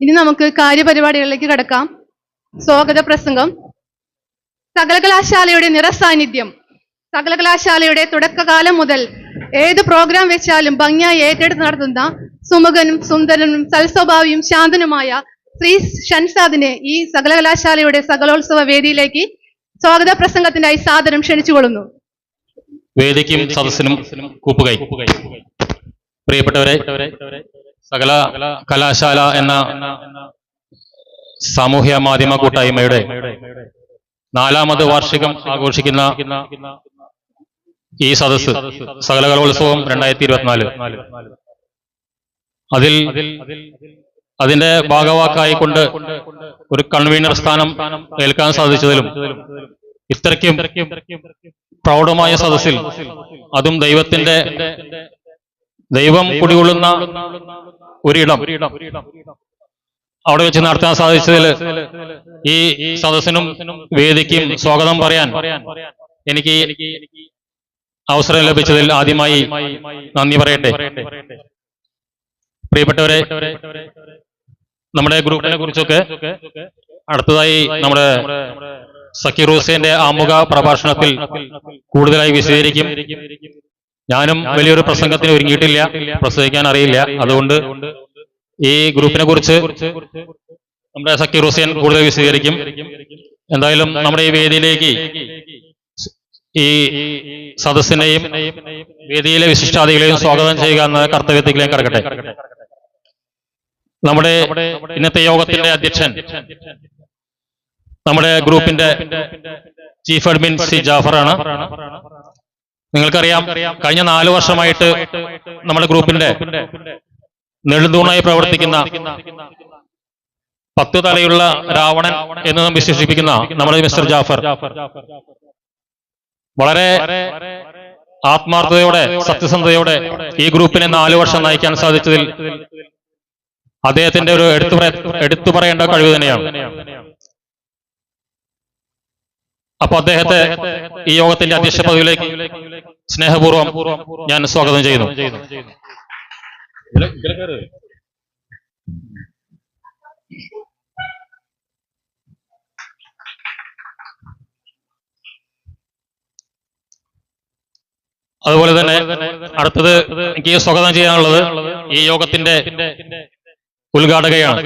ഇനി നമുക്ക് കാര്യപരിപാടികളിലേക്ക് കടക്കാം. സ്വാഗത പ്രസംഗം സകലകലാശാലയുടെ നിറസാന്നിധ്യം. സകലകലാശാലയുടെ തുടക്കകാലം മുതൽ ഏത് പ്രോഗ്രാം വെച്ചാലും ഭംഗിയായി ഏറ്റെടുത്ത് നടത്തുന്ന സുമുഖനും സുന്ദരനും സൽസ്വഭാവിയും ശാന്തനുമായ ശ്രീ ഷൻസാദിനെ ഈ സകലകലാശാലയുടെ സകലോത്സവ വേദിയിലേക്ക് സ്വാഗത പ്രസംഗത്തിനായി സാദരം ക്ഷണിച്ചുകൊള്ളുന്നു. വേദിക്കും സദസ്സിനും കൂപ്പുകൈ. പ്രിയപ്പെട്ടവരെ സകല കലാശാല എന്ന സാമൂഹ്യ മാധ്യമ കൂട്ടായ്മയുടെ നാലാമത് വാർഷികം ആഘോഷിക്കുന്ന ഈ സദസ് സകല കലോത്സവം രണ്ടായിരത്തി ഇരുപത്തിനാല് അതിൽ അതിന്റെ ഭാഗവാക്കായിക്കൊണ്ട് ഒരു കൺവീനർ സ്ഥാനം ഏൽക്കാൻ സാധിച്ചതിലും ഇത്രയ്ക്കും പ്രൗഢമായ സദസ്സിൽ അതും ദൈവത്തിന്റെ ദൈവം കുടികൊള്ളുന്ന ഒരിടം. അവിടെ വെച്ച് നടത്താൻ സാധിച്ചതിൽ ഈ സദസ്സിനും വേദിക്കും സ്വാഗതം പറയാൻ എനിക്ക് അവസരം ലഭിച്ചതിൽ ആദ്യമായി നന്ദി പറയട്ടെ. പ്രിയപ്പെട്ടവരെ നമ്മുടെ ഗ്രൂപ്പിനെ കുറിച്ചൊക്കെ അടുത്തതായി നമ്മുടെ സക്കീർ ഹുസൈന്റെ ആമുഖ പ്രഭാഷണത്തിൽ കൂടുതലായി വിശദീകരിക്കും. ഞാനും വലിയൊരു പ്രസംഗത്തിന് ഒരുങ്ങിയിട്ടില്ല പ്രസംഗിക്കാൻ അറിയില്ല. അതുകൊണ്ട് ഈ ഗ്രൂപ്പിനെ കുറിച്ച് നമ്മുടെ സക്കീർ ഹുസൈൻ കൂടുതൽ വിശദീകരിക്കും. എന്തായാലും നമ്മുടെ ഈ വേദിയിലേക്ക് ഈ സദസ്സിനെയും വേദിയിലെ വിശിഷ്ടാദികളെയും സ്വാഗതം ചെയ്യുക എന്ന കർത്തവ്യത്തിലേക്ക് കിടക്കട്ടെ. നമ്മുടെ ഇന്നത്തെ യോഗത്തിന്റെ അധ്യക്ഷൻ നമ്മുടെ ഗ്രൂപ്പിന്റെ ചീഫ് അഡ്മിൻ സി ജാഫറാണ്. നിങ്ങൾക്കറിയാം കഴിഞ്ഞ നാല് വർഷമായിട്ട് നമ്മുടെ ഗ്രൂപ്പിന്റെ നെടുന്തൂണായി പ്രവർത്തിക്കുന്ന പത്ത് തലയുള്ള രാവണൻ എന്ന് നാം വിശേഷിപ്പിക്കുന്ന നമ്മുടെ മിസ്റ്റർ ജാഫർ. വളരെ ആത്മാർത്ഥതയോടെ സത്യസന്ധതയോടെ ഈ ഗ്രൂപ്പിനെ നാലു വർഷം നയിക്കാൻ സാധിച്ചതിൽ അദ്ദേഹത്തിന്റെ ഒരു എടുത്തു എടുത്തു പറയേണ്ട കഴിവ് തന്നെയാണ്. അപ്പൊ അദ്ദേഹത്തെ ഈ യോഗത്തിന്റെ അധ്യക്ഷ പദവിയിലേക്ക് സ്നേഹപൂർവം ഞാൻ സ്വാഗതം ചെയ്യുന്നു. അതുപോലെ തന്നെ അടുത്തത് എനിക്ക് സ്വാഗതം ചെയ്യാനുള്ളത് ഈ യോഗത്തിന്റെ ഉദ്ഘാടകയാണ്.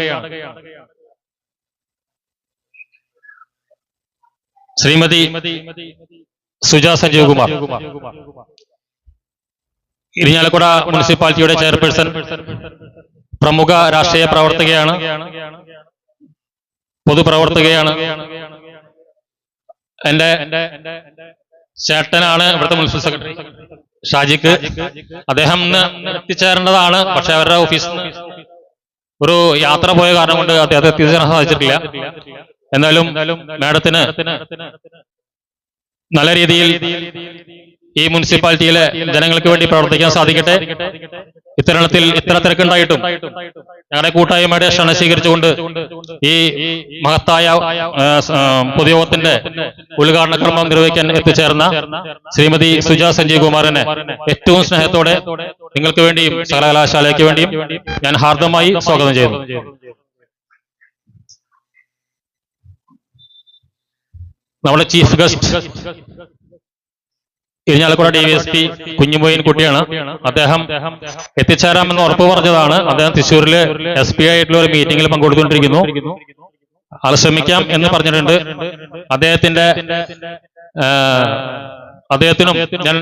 ശ്രീമതി സുജ സഞ്ജീവ് കുമാർ. ഇരിഞ്ഞാലക്കുട മുനിസിപ്പാലിറ്റിയുടെ ചെയർപേഴ്സൺ പ്രമുഖ രാഷ്ട്രീയ പ്രവർത്തകയാണ് പൊതുപ്രവർത്തകയാണ്. എന്റെ ചേട്ടനാണ് ഇവിടുത്തെ മുനിസിപ്പൽ സെക്രട്ടറി. ഷാജിക്ക് അദ്ദേഹം ഇന്ന് എത്തിച്ചേരേണ്ടതാണ്. പക്ഷെ അവരുടെ ഓഫീസിൽ ഒരു യാത്ര പോയ കാരണം കൊണ്ട് അദ്ദേഹത്തെ എത്തിച്ചേരാൻ സാധിച്ചിട്ടില്ല. എന്നാലും മാഡത്തിന് നല്ല രീതിയിൽ ഈ മുനിസിപ്പാലിറ്റിയിലെ ജനങ്ങൾക്ക് വേണ്ടി പ്രവർത്തിക്കാൻ സാധിക്കട്ടെ. ഇത്തരണത്തിൽ ഇത്ര തിരക്കുണ്ടായിട്ടും ഞങ്ങളുടെ കൂട്ടായ്മയുടെ ക്ഷണം സ്വീകരിച്ചുകൊണ്ട് ഈ മഹത്തായ പൊതുയോഗത്തിന്റെ ഉദ്ഘാടന കർമ്മം നിർവഹിക്കാൻ എത്തിച്ചേർന്ന ശ്രീമതി സുജ സഞ്ജീവ് കുമാറിനെ ഏറ്റവും സ്നേഹത്തോടെ നിങ്ങൾക്ക് വേണ്ടിയും സർവകലാശാലയ്ക്ക് വേണ്ടിയും ഞാൻ ഹാർദമായി സ്വാഗതം ചെയ്യുന്നു. നമ്മുടെ chief guest. Irinjalakuda D Y S P Kunjumoin കുട്ടിയാണ്. അദ്ദേഹം എത്തിച്ചേരാമെന്ന് ഉറപ്പ് പറഞ്ഞതാണ്. അദ്ദേഹം തൃശ്ശൂരിൽ എസ് പി ആയിട്ടുള്ള ഒരു മീറ്റിംഗിൽ പങ്കെടുത്തുകൊണ്ടിരിക്കുന്നു. അത് ശ്രമിക്കാം എന്ന് പറഞ്ഞിട്ടുണ്ട്. അദ്ദേഹത്തിന്റെ അദ്ദേഹത്തിനും ഞാൻ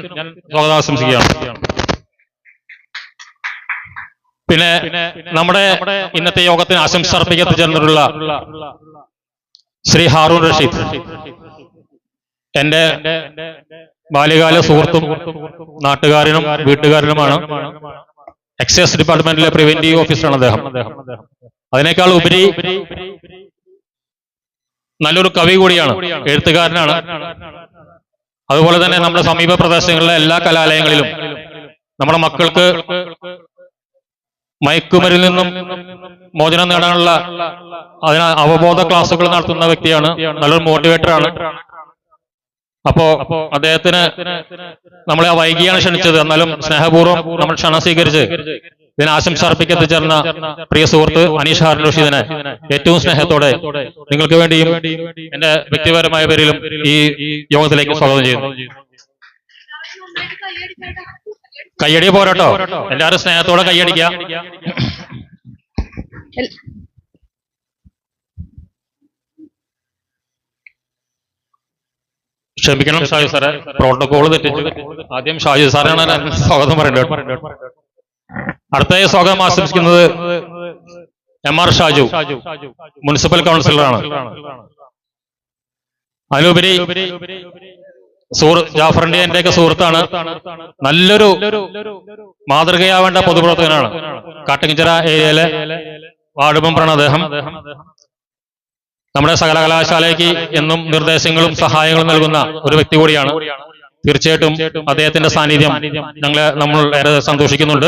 സ്വാഗതാശംസിക്കുകയാണ്. പിന്നെ നമ്മുടെ ഇന്നത്തെ യോഗത്തിന് ആശംസ അർപ്പിക്കത്തിച്ചേർന്നിട്ടുള്ള ശ്രീ ഹാറൂൺ റഷീദ്. എന്റെ ബാല്യകാല സുഹൃത്തും നാട്ടുകാരനും വീട്ടുകാരനുമാണ്. എക്സൈസ് ഡിപ്പാർട്ട്മെന്റിലെ പ്രിവെന്റീവ് ഓഫീസറാണ് അദ്ദേഹം. അതിനേക്കാൾ ഉപരി നല്ലൊരു കവി കൂടിയാണ് എഴുത്തുകാരനാണ്. അതുപോലെ തന്നെ നമ്മുടെ സമീപ പ്രദേശങ്ങളിലെ എല്ലാ കലാലയങ്ങളിലും നമ്മുടെ മക്കൾക്ക് മയക്കുമരിൽ നിന്നും മോചനം നേടാനുള്ള അതിന് അവബോധ ക്ലാസുകൾ നടത്തുന്ന വ്യക്തിയാണ്. നല്ലൊരു മോട്ടിവേറ്റർ ആണ്. അപ്പോ അദ്ദേഹത്തിന് നമ്മളെ വൈകിയാണ് ക്ഷണിച്ചത്. എന്നാലും സ്നേഹപൂർവം നമ്മൾ ക്ഷണം സ്വീകരിച്ച് ഇതിനെ ആശംസ പ്രിയ സുഹൃത്ത് അനീഷ് ഹാർ റഷീദിനെ ഏറ്റവും സ്നേഹത്തോടെ നിങ്ങൾക്ക് വേണ്ടിയും എന്റെ വ്യക്തിപരമായ പേരിലും ഈ യോഗത്തിലേക്ക് സ്വാഗതം ചെയ്യുന്നു. കയ്യടി പോരാട്ടോ. എല്ലാവരും സ്നേഹത്തോടെ കയ്യടിക്കുക ക്ഷമിക്കണം ഷാജു സാറെ. പ്രോട്ടോകോൾ തെറ്റിച്ചു. ആദ്യം ഷാജു സാറാണ് സ്വാഗതം പറയേണ്ടത് അടുത്തായി സ്വാഗതം ആശംസിക്കുന്നത് എം ആർ ഷാജു മുനിസിപ്പൽ കൗൺസിലറാണ്. അതിലുപരി ജാഫറിന്റെ എന്റെയൊക്കെ സുഹൃത്താണ്. നല്ലൊരു മാതൃകയാവേണ്ട പൊതുപ്രവർത്തകനാണ്. കാട്ടിങ്ങിച്ചിറ ഏരിയയിലെ വാർഡ് മെമ്പറാണ് അദ്ദേഹം. നമ്മുടെ സകല കലാശാലയ്ക്ക് എന്നും നിർദ്ദേശങ്ങളും സഹായങ്ങളും നൽകുന്ന ഒരു വ്യക്തി കൂടിയാണ്. തീർച്ചയായിട്ടും അദ്ദേഹത്തിന്റെ സാന്നിധ്യം ഞങ്ങളെ നമ്മൾ ഏറെ സന്തോഷിക്കുന്നുണ്ട്.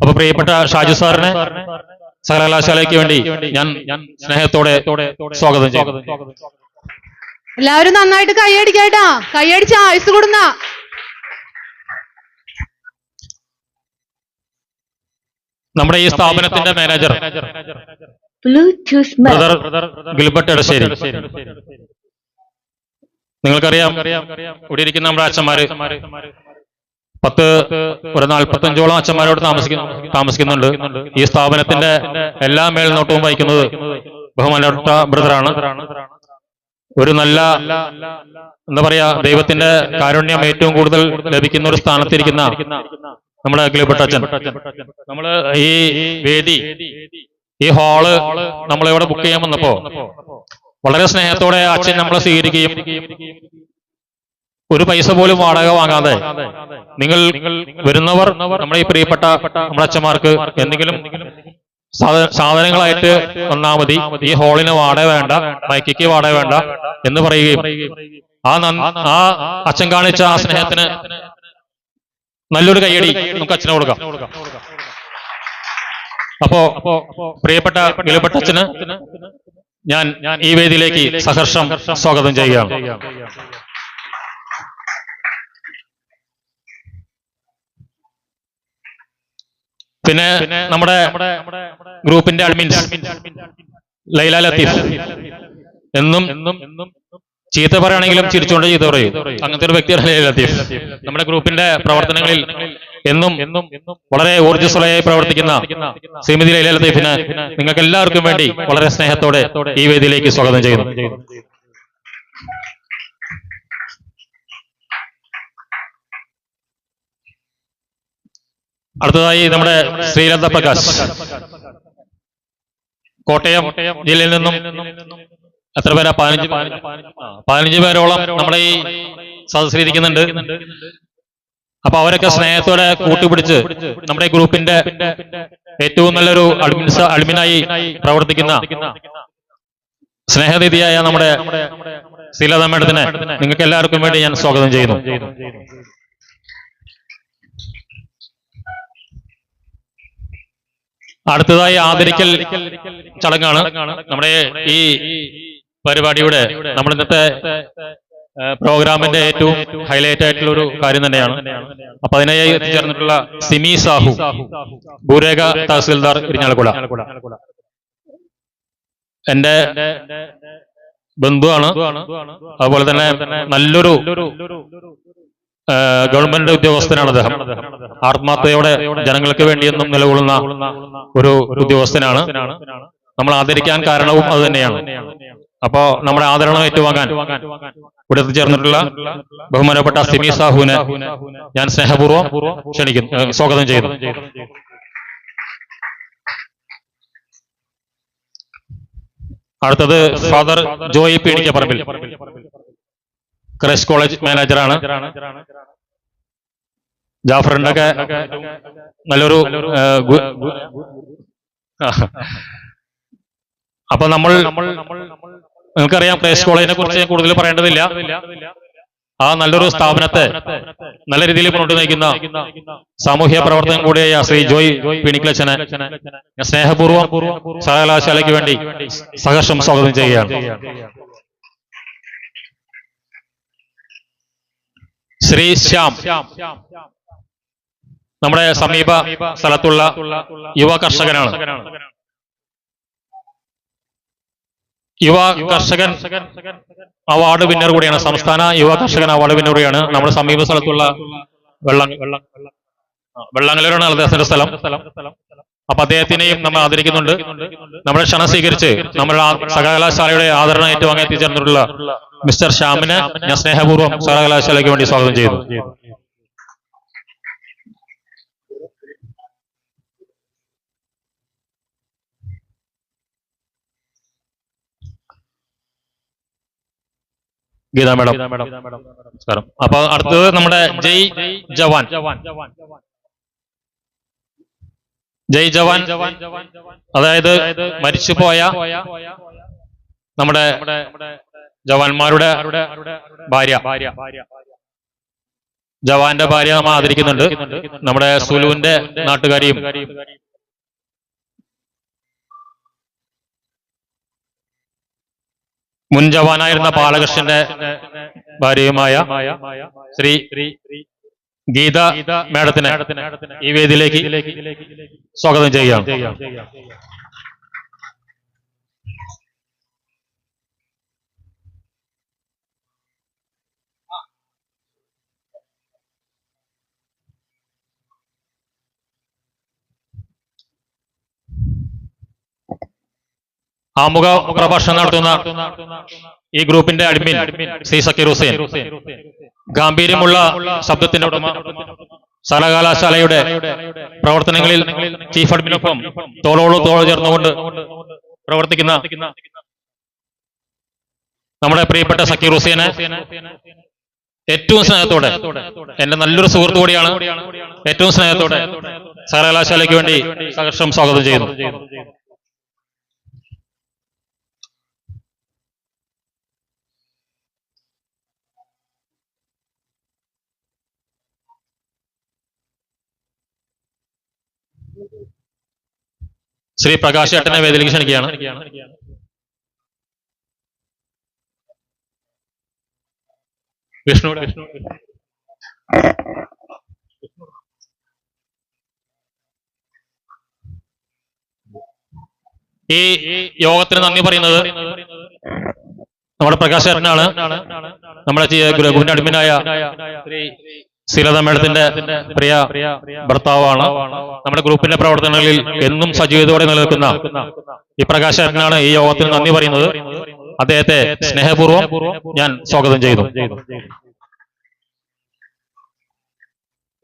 അപ്പൊ പ്രിയപ്പെട്ട ഷാജു സാറിനെ സകലകലാശാലയ്ക്ക് വേണ്ടി ഞാൻ ഞാൻ സ്നേഹത്തോടെ സ്വാഗതം ചെയ്യും. എല്ലാവരും നന്നായിട്ട് കൈയടിക്കാട്ടാ കൈയടിച്ച് ആയുസ് കൂടുന്ന. നമ്മുടെ ഈ സ്ഥാപനത്തിന്റെ മാനേജർ. Bluetooth ഗിൽബർട്ട് എടശ്ശേരി നിങ്ങൾക്കറിയാം ഇവിടെ ഇരിക്കുന്ന നമ്മുടെ അച്ഛന്മാര് പത്ത് ഒരു നാൽപ്പത്തഞ്ചോളം അച്ഛന്മാരോട് താമസിക്കുന്നു താമസിക്കുന്നുണ്ട്. ഈ സ്ഥാപനത്തിന്റെ എല്ലാ മേൽനോട്ടവും വഹിക്കുന്നത് ബഹുമാനപ്പെട്ട ബ്രദറാണ്. ഒരു നല്ല എന്താ പറയാ ദൈവത്തിന്റെ കാരുണ്യം ഏറ്റവും കൂടുതൽ ലഭിക്കുന്ന ഒരു സ്ഥാനത്തിരിക്കുന്ന നമ്മുടെ അഖിലപ്പെട്ട അച്ഛൻ. നമ്മൾ ഈ വേദി ഈ ഹാൾ നമ്മളിവിടെ ബുക്ക് ചെയ്യാൻ വന്നപ്പോ വളരെ സ്നേഹത്തോടെ അച്ഛൻ നമ്മളെ സ്വീകരിക്കുകയും ഒരു പൈസ പോലും വാടക വാങ്ങാതെ നിങ്ങൾ വരുന്നവർ നമ്മുടെ ഈ പ്രിയപ്പെട്ട നമ്മുടെ അച്ഛന്മാർക്ക് എന്തെങ്കിലും സാധ- സാധനങ്ങളായിട്ട് വന്നാൽ മതി. ഈ ഹാളിന് വാടക വേണ്ട മൈക്കിക്ക് വാടക വേണ്ട എന്ന് പറയുകയും ആ ആ അച്ഛൻ കാണിച്ച ആ സ്നേഹത്തിന് നല്ലൊരു കൈയടി നമുക്ക് അച്ഛനെ കൊടുക്കാം. അപ്പോ പ്രിയപ്പെട്ട വിലപ്പെട്ട അച്ഛന് ഞാൻ ഈ വേദിയിലേക്ക് സഹർഷം സ്വാഗതം ചെയ്യുകയാണ്. പിന്നെ നമ്മുടെ ഗ്രൂപ്പിന്റെ അഡ്മിൻസ് ലൈല ലത്തീഫ്. എന്നും ചീത്ത പറയുകയാണെങ്കിലും ചിരിച്ചുകൊണ്ട് ചീത്ത പറയും. അങ്ങനത്തെ ഒരു വ്യക്തിയാണ് ലൈല ലത്തീഫ്. നമ്മുടെ ഗ്രൂപ്പിന്റെ പ്രവർത്തനങ്ങളിൽ എന്നും വളരെ ഊർജസ്വലയായി പ്രവർത്തിക്കുന്ന ശ്രീമതി ലൈല ലത്തീഫിന് നിങ്ങൾക്ക് എല്ലാവർക്കും വേണ്ടി വളരെ സ്നേഹത്തോടെ ഈ വേദിയിലേക്ക് സ്വാഗതം ചെയ്യുന്നു. അടുത്തതായി നമ്മുടെ ശ്രീലത പ്രകാശ്. കോട്ടയം ജില്ലയിൽ നിന്നും എത്ര പേരാ? പതിനഞ്ച് പതിനഞ്ച് പേരോളം നമ്മുടെ ഈ സദസ്സിലിരിക്കുന്നുണ്ട് അപ്പൊ അവരൊക്കെ സ്നേഹത്തോടെ കൂട്ടുപിടിച്ച് നമ്മുടെ ഗ്രൂപ്പിന്റെ ഏറ്റവും നല്ലൊരു അഡ്മിൻസ അഡ്മിനായി പ്രവർത്തിക്കുന്ന സ്നേഹനിധിയായ നമ്മുടെ ശ്രീലത മേഡത്തിനെ നിങ്ങൾക്ക് എല്ലാവർക്കും വേണ്ടി ഞാൻ സ്വാഗതം ചെയ്യുന്നു. അടുത്തതായി ആദരിക്കൽ ചടങ്ങാണ് നമ്മുടെ ഈ പരിപാടിയുടെ നമ്മൾ ഇന്നത്തെ പ്രോഗ്രാമിന്റെ ഏറ്റവും ഹൈലൈറ്റ് ആയിട്ടുള്ള ഒരു കാര്യം തന്നെയാണ്. അപ്പൊ അതിനായി എത്തിച്ചേർന്നിട്ടുള്ള സിമി സാഹു ഭൂരേഖ തഹസിൽദാർ ഇരിഞ്ഞാലക്കുട എന്റെ ബന്ധുവാണ്. അതുപോലെ തന്നെ നല്ലൊരു ഗവൺമെന്റ് ഉദ്യോഗസ്ഥനാണ് അദ്ദേഹം. ആത്മാർത്ഥതയോടെ ജനങ്ങൾക്ക് വേണ്ടിയെന്നും നിലകൊള്ളുന്ന ഒരു ഉദ്യോഗസ്ഥനാണ്. നമ്മൾ ആദരിക്കാൻ കാരണവും അത് തന്നെയാണ്. അപ്പോ നമ്മുടെ ആദരണം ഏറ്റുവാങ്ങാൻ ഇവിടെ എത്തിച്ചേർന്നിട്ടുള്ള ബഹുമാനപ്പെട്ട സിമി സാഹുവിനെ ഞാൻ സ്നേഹപൂർവം ക്ഷണിക്കുന്നു സ്വാഗതം ചെയ്തു അടുത്തത് father Joy Parambil Christ college മാനേജറാണ്. ജാഫറിന്റെ ഒക്കെ നല്ലൊരു. അപ്പൊ നമ്മൾ നിങ്ങൾക്കറിയാം ക്രൈസ്റ്റ് കോളേജിനെ കുറിച്ച് ഞാൻ കൂടുതൽ പറയേണ്ടതില്ല. ആ നല്ലൊരു സ്ഥാപനത്തെ നല്ല രീതിയിൽ മുന്നോട്ട് നയിക്കുന്ന സാമൂഹ്യ പ്രവർത്തനം കൂടിയായ ശ്രീ ജോയ് പിണിക്കലച്ചനെ ഞാൻ സ്നേഹപൂർവം സർവകലാശാലയ്ക്ക് വേണ്ടി സഹർഷം സ്വാഗതം ചെയ്യുകയാണ്. ശ്രീ ശ്യാം. നമ്മുടെ സമീപ സ്ഥലത്തുള്ള യുവ കർഷകനാണ്. യുവ കർഷകൻ അവാർഡ് വിന്നർ കൂടിയാണ് സംസ്ഥാന യുവ കർഷകൻ അവാർഡ് വിന്നർ കൂടിയാണ്. നമ്മുടെ സമീപ സ്ഥലത്തുള്ള വെള്ളം വെള്ളങ്ങലൂരാണ് അദ്ദേഹത്തിന്റെ സ്ഥലം. അപ്പൊ അദ്ദേഹത്തിനെയും നമ്മൾ ആദരിക്കുന്നുണ്ട്. നമ്മുടെ ക്ഷണം സ്വീകരിച്ച് നമ്മുടെ സർവകലാശാലയുടെ ആദരണ ഏറ്റുവാങ്ങി എത്തിച്ചേർന്നിട്ടുള്ള മിസ്റ്റർ ശ്യാമിനെ ഞാൻ സ്നേഹപൂർവം സർവകലാശാലയ്ക്ക് വേണ്ടി സ്വാഗതം ചെയ്യുന്നു. ഗീത മേഡം. നമസ്കാരം. അപ്പൊ അടുത്തത് നമ്മുടെ ജയ് ജവാൻ. ജയ് ജവാൻ. അതായത് മരിച്ചുപോയ നമ്മുടെ ജവാന്മാരുടെ ഭാര്യ. ജവാന്റെ ഭാര്യ നമ്മൾ ആദരിക്കുന്നുണ്ട്. നമ്മുടെ സുലുവിന്റെ നാട്ടുകാരിയും മുൻ ജവാനായിരുന്ന ബാലകൃഷ്ണന്റെ ഭാര്യയുമായ ശ്രീ ഗീത മേഡത്തിനെ ഈ വേദിയിലേക്ക് സ്വാഗതം ചെയ്യുകയാണ്. ആമുഖ പ്രഭാഷണം നടത്തുന്ന ഈ ഗ്രൂപ്പിന്റെ അഡ്മിൻ ശ്രീ സക്കീർ ഹുസൈൻ. ഗാംഭീര്യമുള്ള ശബ്ദത്തിന്റെ ഉടമ സർവകലാശാലയുടെ പ്രവർത്തനങ്ങളിൽ ചീഫ് അഡ്മിനൊപ്പം തോളോട് തോൾ ചേർന്നുകൊണ്ട് പ്രവർത്തിക്കുന്ന നമ്മുടെ പ്രിയപ്പെട്ട സക്കീർ ഹുസൈനെ ഏറ്റവും സ്നേഹത്തോടെ എന്റെ നല്ലൊരു സുഹൃത്തു കൂടിയാണ്. ഏറ്റവും സ്നേഹത്തോടെ സർവകലാശാലയ്ക്ക് വേണ്ടി സഹർഷം സ്വാഗതം ചെയ്യുന്നു. ശ്രീ പ്രകാശ് ഏട്ടനെ വേദിയിലേക്ക് ക്ഷണിക്കുകയാണ്. വിഷ്ണു ഈ യോഗത്തിന് നന്ദി പറയുന്നത് നമ്മുടെ പ്രകാശ് ഏട്ടനാണ്. നമ്മുടെ ഗുരുവിന്റെ അഡ്മിനായ ശ്രീ ശ്രീലത മേഡത്തിന്റെ പ്രിയ ഭർത്താവാണ്. നമ്മുടെ ഗ്രൂപ്പിന്റെ പ്രവർത്തനങ്ങളിൽ എന്നും സജീവതയോടെ നിലനിൽക്കുന്ന ഈ പ്രകാശനാണ് ഈ യോഗത്തിന് നന്ദി പറയുന്നത്. അദ്ദേഹത്തെ സ്നേഹപൂർവം ഞാൻ സ്വാഗതം ചെയ്തു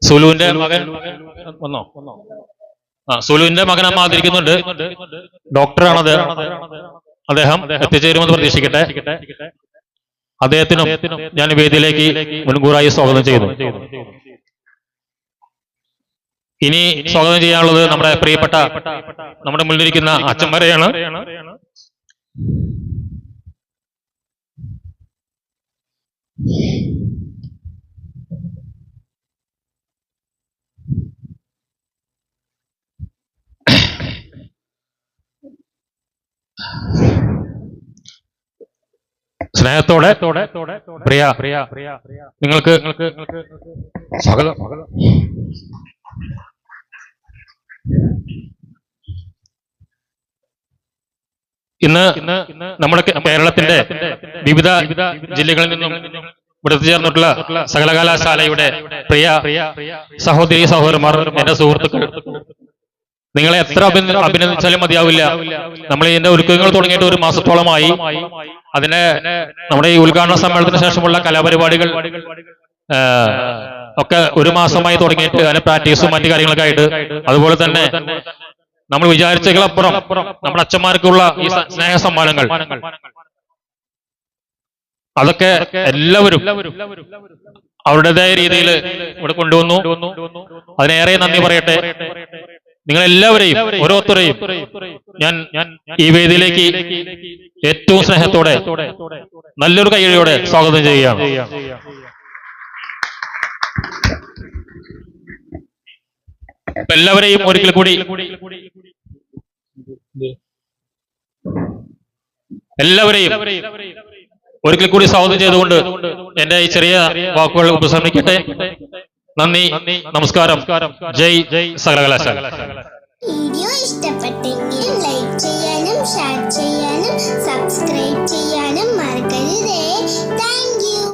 സുലുവിന്റെ മകൻ വന്നോ? ആ സുലുവിന്റെ മകൻ അമ്മ ആദരിക്കുന്നുണ്ട്. ഡോക്ടറാണത്. അദ്ദേഹം എത്തിച്ചേരുമെന്ന് പ്രതീക്ഷിക്കട്ടെ. അദ്ദേഹത്തിനും ഞാൻ വേദിയിലേക്ക് മുൻകൂറായി സ്വാഗതം ചെയ്തു ഇനി സ്വാഗതം ചെയ്യാനുള്ളത് നമ്മുടെ പ്രിയപ്പെട്ട നമ്മുടെ മുന്നിലിരിക്കുന്ന അച്ഛന്മാരെയാണ്. സ്നേഹത്തോടെ. പ്രിയ. നിങ്ങൾക്ക് സ്വാഗതം ഇന്ന് നമ്മുടെ കേരളത്തിന്റെ വിവിധ ജില്ലകളിൽ നിന്നും ഇവിടെ ചേർന്നിട്ടുള്ള സകലകലാശാലയുടെ പ്രിയ സഹോദരി സഹോദരന്മാർ എന്റെ സുഹൃത്തുക്കൾ. നിങ്ങളെ എത്ര അഭിന- അഭിനന്ദിച്ചാലും മതിയാവില്ല. നമ്മൾ ഇതിന്റെ ഒരുക്കങ്ങൾ തുടങ്ങിയിട്ട് ഒരു മാസത്തോളമായി. അതിനെ നമ്മുടെ ഈ ഉദ്ഘാടന സമ്മേളനത്തിന് ശേഷമുള്ള കലാപരിപാടികൾ ഒക്കെ ഒരു മാസമായി തുടങ്ങിയിട്ട് അതിന്റെ പ്രാക്ടീസും മറ്റു കാര്യങ്ങളൊക്കെ ആയിട്ട്. അതുപോലെ തന്നെ നമ്മൾ വിചാരിച്ചതിലപ്പുറം നമ്മുടെ അച്ഛന്മാർക്കുള്ള ഈ സ്നേഹ സമ്മാനങ്ങൾ. അതൊക്കെ എല്ലാവരും അവരുടേതായ രീതിയിൽ ഇവിടെ കൊണ്ടുവന്നു. അതിനേറെ നന്ദി പറയട്ടെ. നിങ്ങൾ എല്ലാവരെയും ഓരോരുത്തരെയും ഞാൻ ഞാൻ ഈ വേദിയിലേക്ക് ഏറ്റവും സ്നേഹത്തോടെ നല്ലൊരു കൈയോടെ സ്വാഗതം ചെയ്യുകയാണ്. എല്ലാവരെയും ഒരിക്കൽ കൂടി എല്ലാവരെയും ഒരിക്കൽ കൂടി സ്വാഗതം ചെയ്തുകൊണ്ട് എന്റെ ഈ ചെറിയ വാക്കുകൾ ഉപസംഹരിക്കട്ടെ. നന്ദി നമസ്കാരം. ജയ് ജയ് സർവകലാശാല വീഡിയോ ഇഷ്ടപ്പെട്ടെങ്കിൽ ലൈക്ക് ചെയ്യാനും ഷെയർ ചെയ്യാനും സബ്സ്ക്രൈബ്